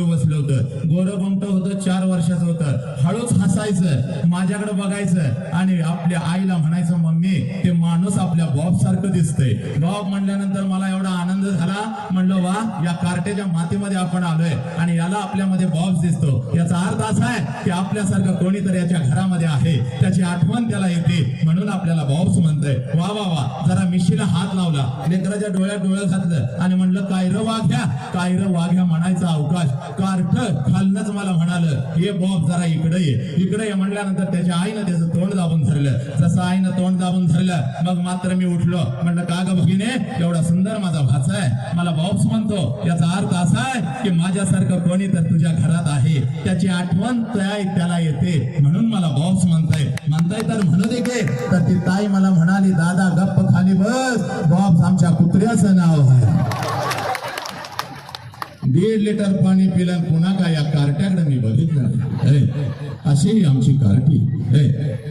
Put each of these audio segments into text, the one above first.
मांडीवर बसलं होतं. गोरं गुमट होतं चार वर्षाचं होतं. हळूच हसायचं माझ्याकडे बघायचं आणि आपल्या आईला म्हणायचं मम्मी ते माणूस आपल्या बॉब सारखं दिसतंय. बॉब म्हणल्यानंतर मला एवढा आनंद झाला. म्हणलं वा या कार्टेच्या मातीमध्ये आपण आलोय आणि याला आपल्यामध्ये बॉब्स दिसतो. याचा अर्थ असा आहे की आपल्यासारखं कोणीतरी याच्या घरामध्ये आहे. त्याची आठवण त्याला येते म्हणून आपल्याला बॉब्स म्हणतोय. वा वा वा. जरा मिशीला हात लावला. लेकराच्या डोळ्यात डोळं घातलं आणि म्हणलं कायर वाघ्या कायर वाघ्या म्हणायचा अवकाश. कार्ट खालनच मला म्हणालं हे बॉब जरा इकडे ये. इकडे ये म्हणल्यानंतर त्याच्या आईनं त्याचं तोंड दाबून धरलं. जसं आईनं तोंड दाबून धरलं मग मात्र मी उठलो. म्हणलं का ग भगिने एवढा सुंदर माझा भाचा आहे. मला बॉब्स म्हणतो याचा अर्थ असा आहे की माझ्यासारखं कोणी तर तुझ्या घरात आहे. त्याची आठवण तयार त्याला येते म्हणून मला बॉब्स म्हणताय. म्हणताय तर म्हणू दे तर ती ताई मला म्हणाली दादा गप्प खाली बस. बॉब्स आमच्या कुत्र्याचं नाव आहे. दीड लिटर पाणी पिलं पुन्हा काय या कार्ट्याकडे मी बघितलं नाही. अशी आमची कार्टी.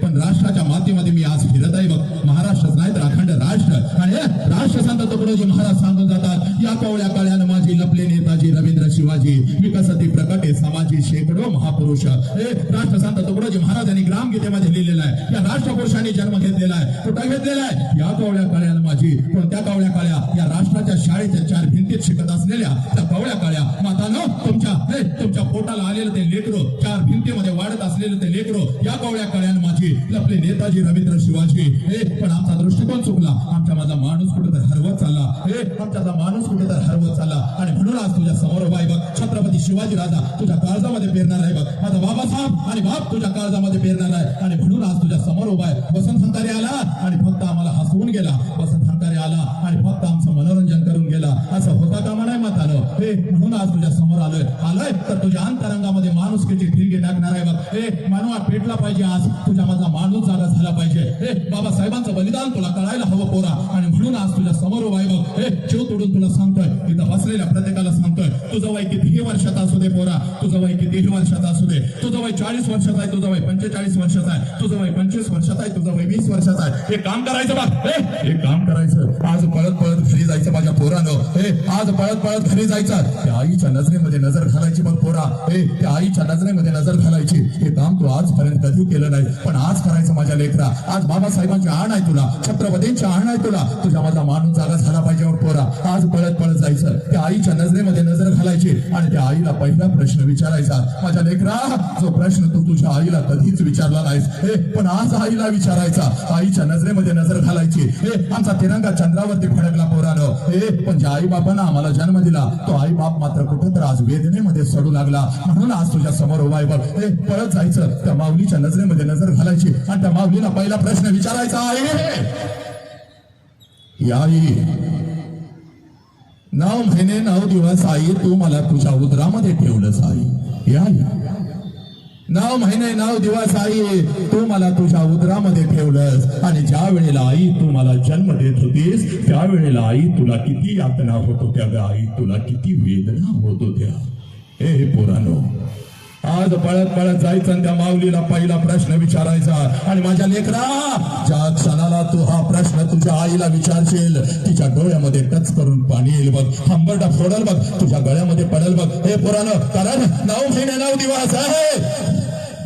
पण राष्ट्राच्या मातीमध्ये मी आज फिरत आहे बघ. महाराष्ट्रच नाही तर अखंड राष्ट्र. आणि राष्ट्र राष्ट्रसंत तुकडोजी महाराज सांगून जातात या कवळ्या काळ्यानं माझी लपले नेताजी रवींद्र शिवाजी विकसती प्रकटे समाजी शेकडो महापुरुष. हे राष्ट्रसंत तुकडोजी महाराजांनी ग्रामगीतेमध्ये लिहिलेलं आहे. या राष्ट्रपुरुषांनी जन्म घेतलेला आहे. कुठं घेतलेला आहे? या कवळ्या काळ्यानं माझी. कोणत्या कवळ्या काळ्या? या राष्ट्राच्या शाळेच्या चार भिंतीत शिकत असलेल्या त्या कवळ्या काळ्या मातानो तुमच्या हे, तुमच्या पोटाला आलेलं ते लेकरो चार भिंतीमध्ये वाढत असलेलं ते लेकरो या कवळ्या काळ्यानं माझी लपले नेताजी रवींद्र शिवाजी. हे पण आमचा दृष्टिकोन चुकला. आमच्या माझा माणूस कुठेतरी हरवत चालला. हे आमचा माणूस कुठेतरी हरवत चालला. आणि म्हणून आज तुझ्या समोर उभा आहे बघ. छत्रपती शिवाजी राजा तुझ्या काळजामध्ये पेरणार आहे बघ. माझा बाबासाहेब आणि बाप तुझ्या काळजामध्ये पेरणार आहे. आणि म्हणून आज तुझ्या समोर उभा आहे. वसंत संतारी आला आणि फक्त आम्हाला हसवून गेला. वसंत हंतारे आला आणि फक्त आमचं मनोरंजन करून गेला. असं होता कामा नाही मत आलं हे म्हणून आज तुझ्या समोर आलोय. आलोय? तर तुझ्या अंतरंगामध्ये माणुसकीची ठिणगी टाकणार आहे बघ. हे मानवा पेटला पाहिजे आज. तुझ्या माझा माणूस जागा झाला पाहिजे. हे बाबासाहेबांचं बलिदान तुला कळायला हवं पोरा. आणि म्हणून आज तुझ्या समोर उभा आहे बघ. हे जीव तोडून तुला सांगतोय. इथं बसलेल्या प्रत्येकाला सांगतोय. तुझं वय कितीही वर्षात असू दे पोरा. तुझं वय कितीही वर्षात असू दे. तुझं वय चाळीस वर्षात आहे तुझं वय पंचेचाळीस वर्षात आहे. तुझं वय पंचवीस वर्षात आहे तुझं वय वीस वर्षात आहे. हे काम करायचं बघ. हे काम करायचं. जायचं आज पळत पळत घरी जायचं माझ्या पोरानं. हे आज पळत पळत घरी जायचं. त्या आईच्या नजरेमध्ये नजर घालायची मग पोरा. हे त्या आईच्या नजरेमध्ये नजर घालायची. हे काम तू आजपर्यंत कधी केलं नाही पण आज करायचं माझ्या लेकरा. आज बाबासाहेबांची आण आहे तुला छत्रपतींची आण आहे तुला. तुझ्या माझा माणूस जागा झाला पाहिजे मग पोरा. आज पळत पळत जायचं. त्या आईच्या नजरेमध्ये नजर घालायची आणि त्या आईला पहिला प्रश्न विचारायचा. माझ्या लेकरा जो प्रश्न तू तुझ्या आईला कधीच विचारला नाहीस. हे पण आज आईला विचारायचा. आईच्या नजरेमध्ये नजर घालायची. हे आमचा का चंद्रावरती फडकला पोरानं. हे पण ज्या आई बापानं आम्हाला जन्म दिला तो आई बाप मात्र कुठं तर आज वेदनेमध्ये सडू लागला. म्हणून आज तुझ्या समोर उभा आहे बघ. हे पळत जायचं. त्या माऊलीच्या नजरेमध्ये नजर घालायची. आणि त्या माऊलीला पहिला प्रश्न विचारायचा आहे. ही आई नऊ महिने नऊ दिवस आई तू मला तुझ्या उदरामध्ये ठेवलंस आई. या नाव महिने नाव दिवस आई तू मला तुझ्या उदरामध्ये ठेवलंस. आणि ज्या वेळेला आई तू मला जन्म देत होतीस त्यावेळेला आई तुला किती यातना होत होत्या ग आई तुला किती वेदना होत होत्या हे हे पोरानो आज पळत पळत जायचं आणि त्या माऊलीला पहिला प्रश्न विचारायचा. आणि माझ्या लेकरा ज्या क्षणाला तू हा प्रश्न तुझ्या आईला विचारशील तिच्या डोळ्यामध्ये टच करून पाणी येईल बघ. हंबरडा फोडल बघ. तुझ्या गळ्यामध्ये पडल बघ. हे पुराण कारण नऊ महिने नऊ दिवस आहे.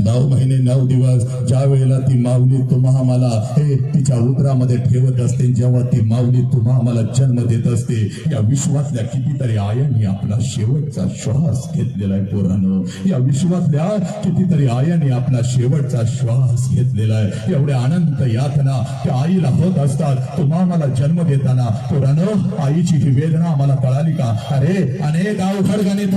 नऊ महिने नऊ दिवस ज्या वेळेला ती माऊली तुम्हा मला हे तिच्या उदरामध्ये ठेवत असते जेव्हा ती माऊली तुम्हा मला जन्म देत असते या विश्वातल्या कितीतरी आयांनी आपला शेवटचा श्वास घेतलेला आहे पोरानं. या विश्वातल्या कितीतरी आयांनी आपला शेवटचा श्वास घेतलेला आहे. एवढ्या अनंत यातना त्या आईला होत असतात तुम्हा मला जन्म देताना. पोरानं आईची ही वेदना आम्हाला कळाली का? अरे अनेक अवघड गणित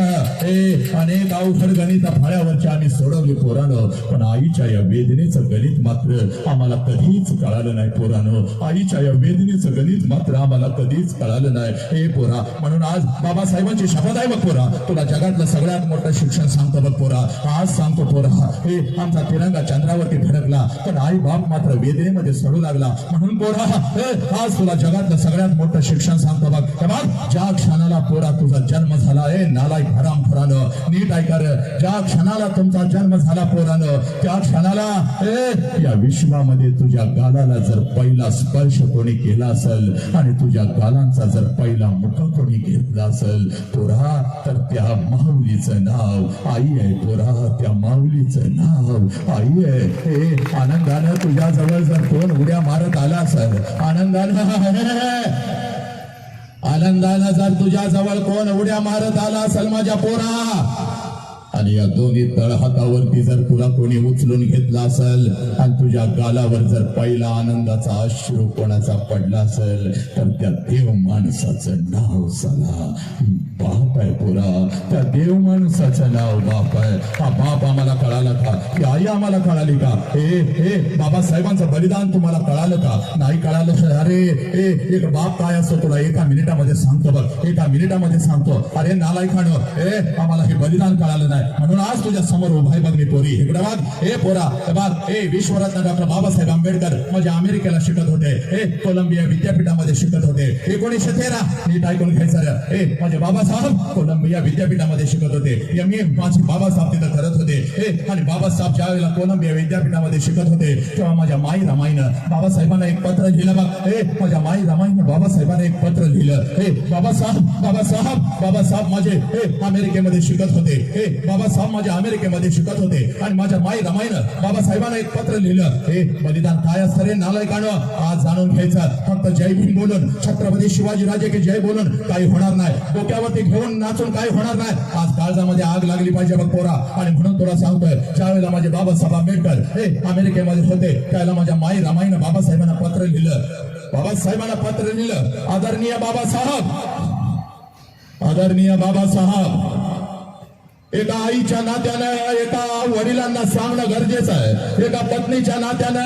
अनेक अवघड गणित फळ्यावरची आम्ही सोडवली पोरानं. पण आईच्या या वेदनेचं गणित मात्र आम्हाला कधीच कळालं नाही पोरानं. आईच्या या वेदनेचं गणित मात्र आम्हाला कधीच कळालं नाही. हे पोरा म्हणून आज बाबासाहेबांची शपथ आहे बघ पोरा. तुला जगातलं सगळ्यात मोठं शिक्षण सांगतो बघ पोरा. आज सांगतो पोरा हे आमचा तिरंगा चंद्रावरती फडकला पण आई बाप मात्र वेदनेमध्ये सडू लागला. म्हणून पोरा आज तुला जगातलं सगळ्यात मोठं शिक्षण सांगतो बघ. ज्या क्षणाला पोरा तुझा जन्म झाला आहे नालायक हराम खोरानं नीट ऐकार ज्या क्षणाला तुमचा जन्म झाला पोरा पोरानं त्या क्षणाला ए या विश्वामध्ये तुझ्या गालाला जर पहिला स्पर्श कोणी केला असेल आणि तुझ्या गालांचा जर पहिला मुख कोणी घेतला असेल पोरा तर त्या माऊलीचं नाव आई आहे पोरा त्या माऊलीचं नाव आई आहे. हे आनंदानं तुझ्या जवळ जर कोण उड्या मारत आला असेल आनंदानं आनंदानं जर तुझ्या जवळ कोण उड्या मारत आला असेल माझ्या पोरा आणि या दोन्ही तळहातावरती जर तुला कोणी उचलून घेतला असेल आणि तुझ्या गालावर जर पहिला आनंदाचा अश्रू कोणाचा पडला असेल तर त्या देव माणसाचं नाव साला बाप आहे पुरा. त्या देव माणसाचं नाव बाप आहे. हा बाप आम्हाला कळाला का? की आई आम्हाला कळाली का? ए हे बाबासाहेबांचं बलिदान तुम्हाला कळालं का? नाही कळालं अरे ए एक बाप काय असतो तुला? एका मिनिटामध्ये सांगतो बघ. एका मिनिटामध्ये सांगतो. अरे नालाय खाणं ए आम्हाला हे बलिदान कळालं नाही. म्हणून आज तुझ्या समोर उभाय बघ मी पोरी. इकडे बघ. ए पोरा बघ. ए विश्वरत्न डॉक्टर बाबासाहेब आंबेडकर. माझ्या अमेरिकेला शिकत होते. ए कोलंबिया विद्यापीठामध्ये शिकत होते. एकोणीसशे तेरा. नीट ऐकून घ्यायचं रे. ए माझे बाबासाहेब कोलंबिया विद्यापीठामध्ये शिकत होते. एम. ए. माझे बाबासाहेब तिथं करत होते. ए आणि बाबासाहेब ज्या वेळेला कोलंबिया विद्यापीठामध्ये शिकत होते तेव्हा माझ्या माई रामाईनं बाबासाहेबांना एक पत्र लिहिलं बघ. ए माझ्या माई रामाईनं बाबासाहेबांना एक पत्र लिहिलं. ए बाबासाहेब बाबासाहेब बाबासाहेब माझे हे अमेरिकेमध्ये शिकत होते. ए बाबासाहेब माझ्या अमेरिकेमध्ये शिकत होते. आणि माझ्या माई रमाईनं बाबासाहेबांना एक पत्र लिहिलं. हे बलिदान काय असतं रे नालायकानं आज जाणून घ्यायचं. फक्त जय भीम बोलून छत्रपती शिवाजीराजे की जय बोलून काही होणार नाही. डोक्यावरती घेऊन नाचून काही होणार नाही. आज काळजामध्ये आग लागली पाहिजे बघ पोरा. आणि म्हणून तुला सांगतोय ज्यावेळेला माझे बाबासाहेब आंबेडकर हे अमेरिकेमध्ये होते त्याला माझ्या माई रमाईनं बाबासाहेबांना पत्र लिहिलं. बाबासाहेबांना पत्र लिहिलं. आदरणीय बाबासाहेब आदरणीय बाबासाहेब एका आईच्या नात्यानं एका वडिलांना सांगणं गरजेचं आहे. एका पत्नीच्या नात्यानं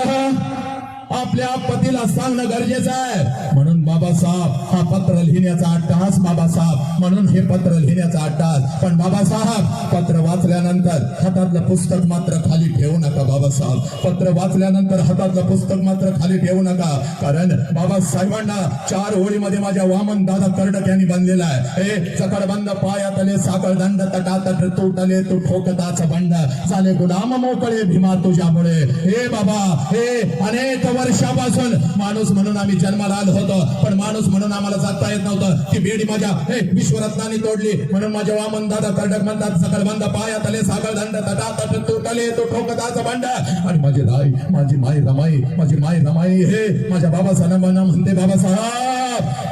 आपल्या पतीला सांगणं गरजेचं आहे. म्हणून बाबासाहेब हा पत्र लिहिण्याचा अट्टहास बाबासाहेब. म्हणून हे पत्र लिहिण्याचा अट्टहास. पण बाबासाहेब पत्र वाचल्यानंतर हातातलं पुस्तक मात्र खाली ठेवू नका बाबासाहेब. पत्र वाचल्यानंतर हातातलं पुस्तक मात्र खाली ठेवू नका. कारण बाबासाहेबांना चार ओळीमध्ये माझ्या वामन दादा कर्डक यांनी बांधलेला आहे. हे चकड बंद पायातले साखळ दंड तटातट तुटले तू ठोकताच बंड. झाले गुलाम मोकळे भीमा तुझ्यामुळे. हे बाबा हे अनेक वर्षापासून माणूस म्हणून आम्ही जन्माला आलो होतो. पण माणूस म्हणून आम्हाला जाता येत नव्हतं. ती बेडी माझ्या हे विश्वरत्नाने तोडली. म्हणून माझ्या वामन दादा कर्डक म्हणतात सकल बंद पायातले साखळ दंड तटातट तुटले तू ठोकताच बंड. आणि माझी राई माझी माई रमाई माझी माई रमाई हे माझ्या बाबासाहेबांना म्हणते बाबासाहेब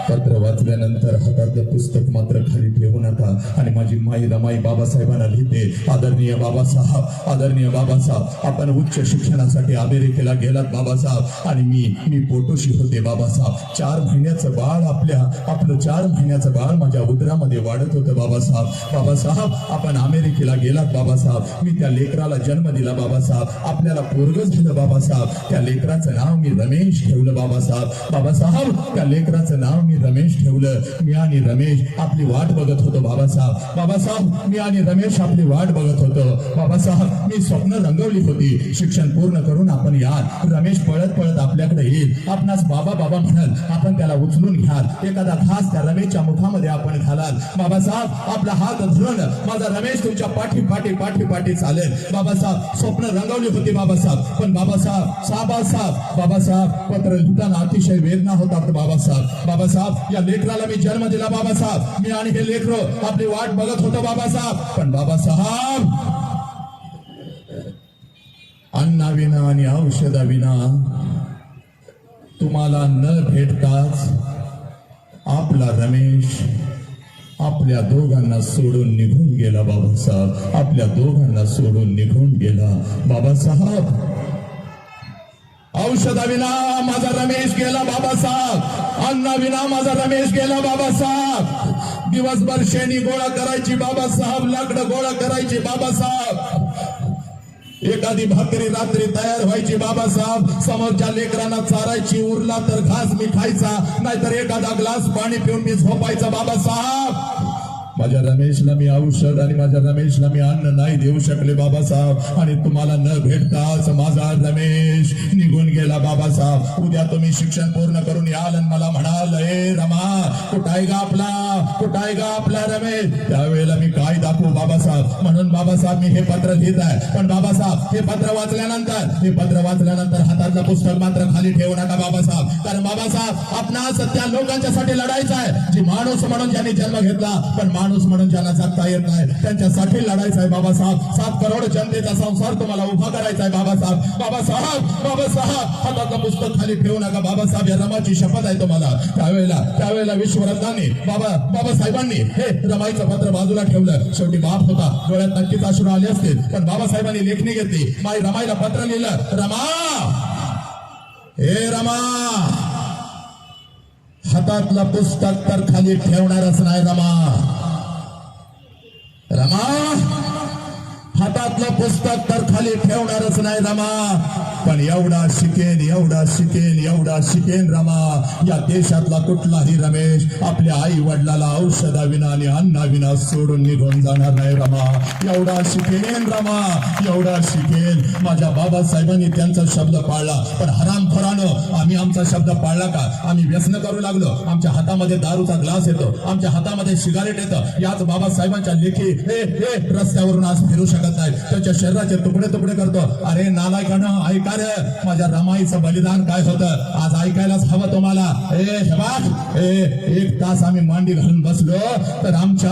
पत्र वाचल्यानंतर हातातलं पुस्तक मात्र खाली ठेवू नका. आणि माझी माई रमाई बाबासाहेबांना लिहिते आदरणीय बाबासाहेब आदरणीय बाबासाहेब आपण उच्च शिक्षणासाठी अमेरिकेला गेलात बाबासाहेब आणि मी मी पोटोशी होते बाबासाहेब. चार महिन्याचं बाळ आपल्या आपलं चार महिन्याचं बाळ माझ्या उदरामध्ये वाढत होतं बाबासाहेब. बाबासाहेब आपण अमेरिकेला गेलात बाबासाहेब. मी त्या लेकराला जन्म दिला बाबासाहेब. आपल्याला पोरग झालं बाबासाहेब. त्या लेकराचं नाव मी रमेश ठेवलं बाबासाहेब. बाबासाहेब त्या लेकराचं नाव मी रमेश ठेवलं. मी आणि रमेश आपली वाट बघत होतो बाबासाहेब. बाबासाहेब मी आणि रमेश आपली वाट बघत होतो. बाबासाहेब मी स्वप्न रंगवली होती. शिक्षण पूर्ण करून आपण या रमेश पळत पळत आपल्याकडे येईल. आपणास बाबा बाबा म्हणाल आपण त्याला उचलून घ्याल. एखादा घास त्या रमेशच्या मुखामध्ये आपण घालाल. बाबासाहेब आपला हात धरून माझा रमेश तुमच्या पाठी पाठी पाठी पाठी चालेल. बाबासाहेब स्वप्न रंगवली होती बाबासाहेब पण बाबासाहेब साबासाहेब बाबासाहेब पत्र लिहिताना अतिशय वेदना होतात बाबासाहेब बाबासाहेब या लेकराला मी जन्म दिला बाबासाहेब मी आणि हे लेकर आपली वाट बघत होतो बाबासाहेब पण बाबासाहेब अन्नाविना आणि औषधाविना तुम्हाला न भेटताच आपला रमेश आपल्या दोघांना सोडून निघून गेला बाबासाहेब. आपल्या दोघांना सोडून निघून गेला बाबासाहेब. औषधाविना माझा रमेश गेला बाबासाहेब. अन्नाविना माझा रमेश गेला बाबासाहेब. दिवसभर शेणी गोळा करायची बाबासाहेब. लाकडं गोळा करायची बाबासाहेब. एखादी भाकरी रात्री तयार व्हायची बाबासाहेब समोरच्या लेकरांना चारायची उरला तर घास मी खायचा नाहीतर एखादा ग्लास पाणी पिऊन मी झोपायचा बाबासाहेब. माझ्या रमेशला मी औषध आणि माझ्या रमेशला मी अन्न नाही देऊ शकले बाबासाहेब. आणि तुम्हाला न भेटताच माझा रमेश निघून गेला बाबासाहेब. उद्या तुम्ही शिक्षण पूर्ण करून याल आणि मला म्हणाल हे रमा कुठाय गा आपला? कुठाय गा आपला रमेश? त्यावेळेला मी काय दाखवू बाबासाहेब? म्हणून बाबासाहेब मी हे पत्र लिहित आहे. पण बाबासाहेब हे पत्र वाचल्यानंतर हे पत्र वाचल्यानंतर हातातलं पुस्तक मात्र खाली ठेवू नका बाबासाहेब. कारण बाबासाहेब आपणास त्या लोकांच्यासाठी लढायचं आहे. जी माणूस म्हणून ज्यांनी जन्म घेतला पण माणूस माणूस म्हणून ज्यांना जगता येत नाही त्यांच्यासाठी लढायचा आहे बाबासाहेब. सात करोड जनतेचा संसार तुम्हाला उभा करायचा आहे बाबासाहेब. बाबासाहेब बाबासाहेब हातातलं पुस्तक खाली ठेवू नका. बाबासाहेब या रमाची शपथ आहे तुम्हाला. त्यावेळेला त्यावेळेला विश्वरत्नांनी बाबा बाबासाहेबांनी हे रमाईचं पत्र बाजूला ठेवलं. शेवटी बाप होता. डोळ्यात नक्कीच अश्रू आले असतील. पण बाबासाहेबांनी लेखणी घेतली. माई रमाईला पत्र लिहिलं. रमा! हे रमा! हातातलं पुस्तक तर खाली ठेवणारच नाही रमा. रमा हातातलं पुस्तक तर खाली ठेवणारच नाही रमा. पण एवढा शिकेन एवढा शिकेन एवढा शिकेन रमा. या देशातला कुठलाही रमेश आपल्या आई वडिलाला औषधाविना आणि अन्नाविना सोडून निघून जाणार नाही रमा. एवढा शिकेन रमा एवढा शिकेन. माझ्या बाबासाहेबांनी त्यांचा शब्द पाळला. पण हरामखोरानं आम्ही आमचा शब्द पाळला का? आम्ही व्यसन करू लागलो. आमच्या हातामध्ये दारूचा ग्लास येतो. आमच्या हातामध्ये सिगारेट येतं. याच बाबासाहेबांच्या लेखी हे हे रस्त्यावरून आज फिरू शकत नाही. त्याच्या शरीराचे तुकडे तुकडे करतो. अरे नालायकानं ऐका रे माझ्या रमाईचं बलिदान काय होतं? आज ऐकायलाच हवं तुम्हाला. ए हे ए एक तास आम्ही मांडी घालून बसलो तर आमच्या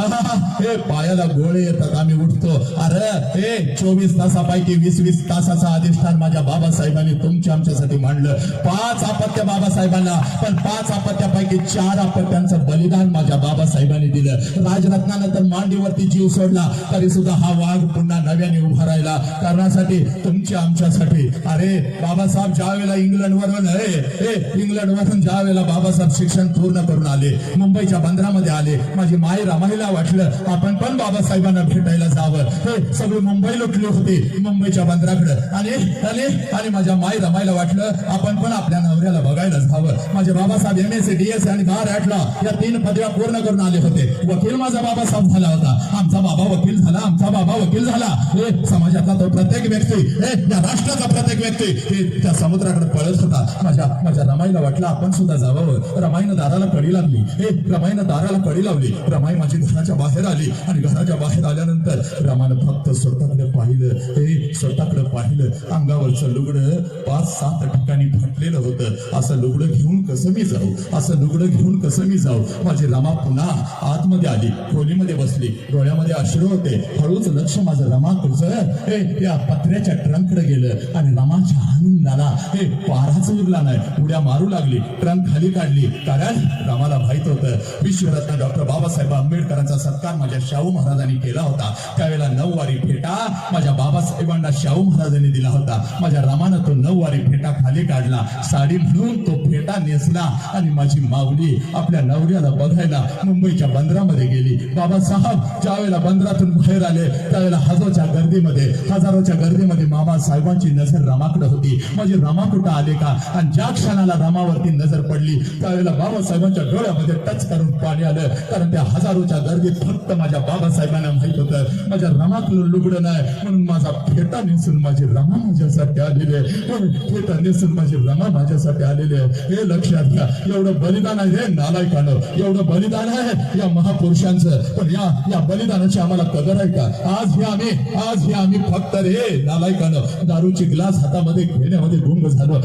हे पायाला गोळे येतात. आम्ही उठतो. अरे हे चोवीस तासापैकी वीस वीस तासाचा अधिष्ठान माझ्या बाबासाहेबांनी तुमच्या आमच्यासाठी मांडलं. पाच अपत्य बाबासाहेबांना पण पाच अपत्यापैकी चार अपत्यांचं बलिदान माझ्या बाबासाहेबांनी दिलं. राजरत्नानं तर मांडीवरती जीव सोडला तरी सुद्धा हा वाघ पुन्हा नव्याने उभा राहिला. करण्यासाठी तुमच्या आमच्यासाठी अरे बाबासाहेब ज्या वेळेला इंग्लंड हे इंग्लंड वरून ज्या वेळेला बाबासाहेब शिक्षण पूर्ण करून आले मुंबईच्या बंदरामध्ये आले माझी माई महिला वाटलं आपण पण बाबासाहेबांना भेटायला जावं. हे सगळे मुंबई लुटले होते मुंबईच्या बंदराकडे. आणि आणि आणि माझ्या माई रमाईला वाटलं आपण पण आपल्या नवऱ्याला बघायला जावं. माझे Babasaheb M S C D S आणि महाराष्ट्रला या तीन पदव्या पूर्ण करून आले होते. वकील माझा बाबासाहेब झाला होता. आमचा बाबा वकील झाला आमचा बाबा वकील झाला. हे समाजातला तो प्रत्येक व्यक्ती हे या राष्ट्राचा प्रत्येक व्यक्ती. हे त्या समुद्राकडे पळत होता. माझ्या माझ्या रमाईला वाटलं आपण सुद्धा जावावं रमाईनं दाराला कडी लागली. हे रमाईनं दाराला कडी लावली. रमाई माझी घराच्या बाहेर आली. आणि घराच्या बाहेर आल्यानंतर रमानं फक्त स्वतःकडे पाहिलं. हे स्वतःकडे पाहिलं. अंगावरचं लुगडं पाच सात ठिकाणी फाटलेलं होतं. असं लुगडं घेऊन कसं मी जाऊ? असं लुगडं घेऊन कसं मी जाऊ? माझी रमा पुन्हा आतमध्ये आली. खोलीमध्ये बसली. डोळ्यामध्ये अश्रू होते. हळूच लक्ष माझं रमा तुझं हे या पत्र्याच्या ट्रंकडे गेलं. आणि रमाच्या आनंदाला हे पाराच उरला नाही उड्या मारू लागली. ट्रंक खाली काढली. कारण रामाला माहीत होतं. विश्वरत्न डॉक्टर बाबासाहेब आंबेडकरांचा सत्कार माझ्या शाहू महाराजांनी केला होता. त्यावेळेला नऊवारी फेटा. माझ्या बाबासाहेबांना शाहू महाराजांनी दिला होता. माझ्या रामानं तो नऊवारी फेटा खाली काढला. साडी म्हणून तो फेटा नेसला. आणि माझी माऊली आपल्या नवऱ्याला बघायला मुंबईच्या बंदरामध्ये गेली. बाबासाहेब ज्यावेळेला बंदरातून बाहेर आले त्यावेळेला हजारोच्या गर्दीमध्ये हजारोच्या गर्दीमध्ये मामा साहेबांची नजर रामाकडे होती. माझी रामा कुठं आले का? आणि ज्या क्षणाला रामावरती नजर पडली त्यावेळेला बाबासाहेबांच्या डोळ्यामध्ये टच करून पाणी आलं. कारण त्या हजारोच्या गर्दीत फक्त माझ्या बाबासाहेबांना माहीत होतं. माझ्या रामाकडून लुगडं नाही. म्हणून माझा फेटा नेसून माझी रमा माझ्यासाठी आलेले फेटा नेसून माझी रमा माझ्यासाठी आलेले हे लक्षात घ्या. एवढं बलिदान आहे हे नालायकानं. एवढं बलिदान आहे या महापुरुषांचं. पण या या बलिदानाची आम्हाला कदर आहे का? आज हे आम्ही आज हे आम्ही फक्त रे नालायकानं. दारूची ग्लास हातामध्ये घेण्यामध्ये गुंग झालं.